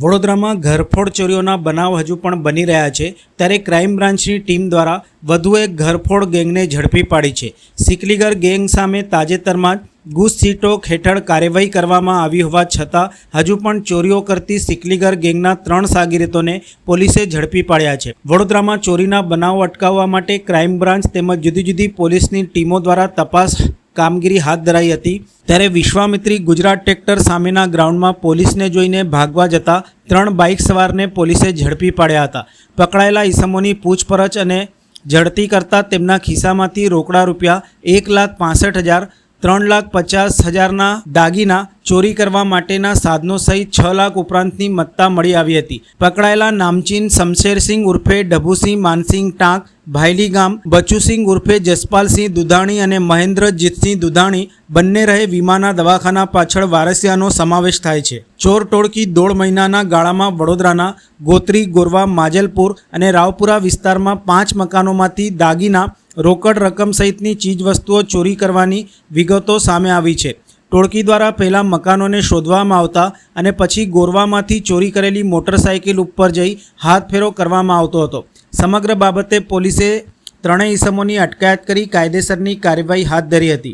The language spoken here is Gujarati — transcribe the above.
વડોદરામાં ઘરફોડ ચોરીઓના બનાવ હજુ પણ બની રહ્યા છે. ત્યારે ક્રાઇમ બ્રાન્ચની ટીમ દ્વારા વધુ એક ઘરફોડ ગેંગને ઝડપી પાડી છે. સિકલીગર ગેંગ સામે તાજેતરમાં જ ગુસ્સીટોક હેઠળ કાર્યવાહી કરવામાં આવી હોવા છતાં હજુ પણ ચોરીઓ કરતી સિકલીગર ગેંગના ત્રણ સાગીરતોને પોલીસે ઝડપી પાડ્યા છે. વડોદરામાં ચોરીના બનાવ અટકાવવા માટે ક્રાઇમ બ્રાન્ચ તેમજ જુદી જુદી પોલીસની ટીમો દ્વારા તપાસ કામગીરી હાથ ધરાઈ હતી. ત્યારે વિશ્વામિત્રી ગુજરાત ટ્રેક્ટર સામેના ગ્રાઉન્ડમાં પોલીસને જોઈને ભાગવા જતા ત્રણ બાઇક સવારને પોલીસે ઝડપી પાડ્યા હતા. પકડાયેલા ઈસમોની પૂછપરછ અને ઝડપી કરતા તેમના ખિસ્સામાંથી રોકડા રૂપિયા એક લાખ પાસઠ હજાર, ત્રણ લાખ પચાસ હજારના દાગીના ચોરી કરવા માટેના સાધનો સહિત છ લાખ ઉપરાંતની મત્તા મળી આવી હતી. પકડાયેલા નામચીન શમશેરસિંહ ઉર્ફે ડભુસિંહ માનસિંહ ટાંક ભાયલી ગામ બચુસિંહ ઉર્ફે જસપાલસિંહ દુધાણી અને મહેન્દ્રજીતસિંહ દુધાણી બંને રહે વીમાના દવાખાના પાછળ વારસિયાનો સમાવેશ થાય છે. ચોર ટોળકી દોઢ મહિનાના ગાળામાં વડોદરાના ગોત્રી, ગોરવા, માજલપુર અને રાવપુરા વિસ્તારમાં પાંચ મકાનોમાંથી દાગીના, રોકડ રકમ સહિતની ચીજવસ્તુઓ ચોરી કરવાની વિગતો સામે આવી છે. ટોળકી દ્વારા પહેલાં મકાનોને શોધવામાં આવતા અને પછી ગોરવામાંથી ચોરી કરેલી મોટરસાયકલ ઉપર જઈ હાથફેરો કરવામાં આવતો હતો. સમગ્ર બાબતે પોલીસે ત્રણેય ઇસમોની અટકાયત કરી કાયદેસરની કાર્યવાહી હાથ ધરી હતી.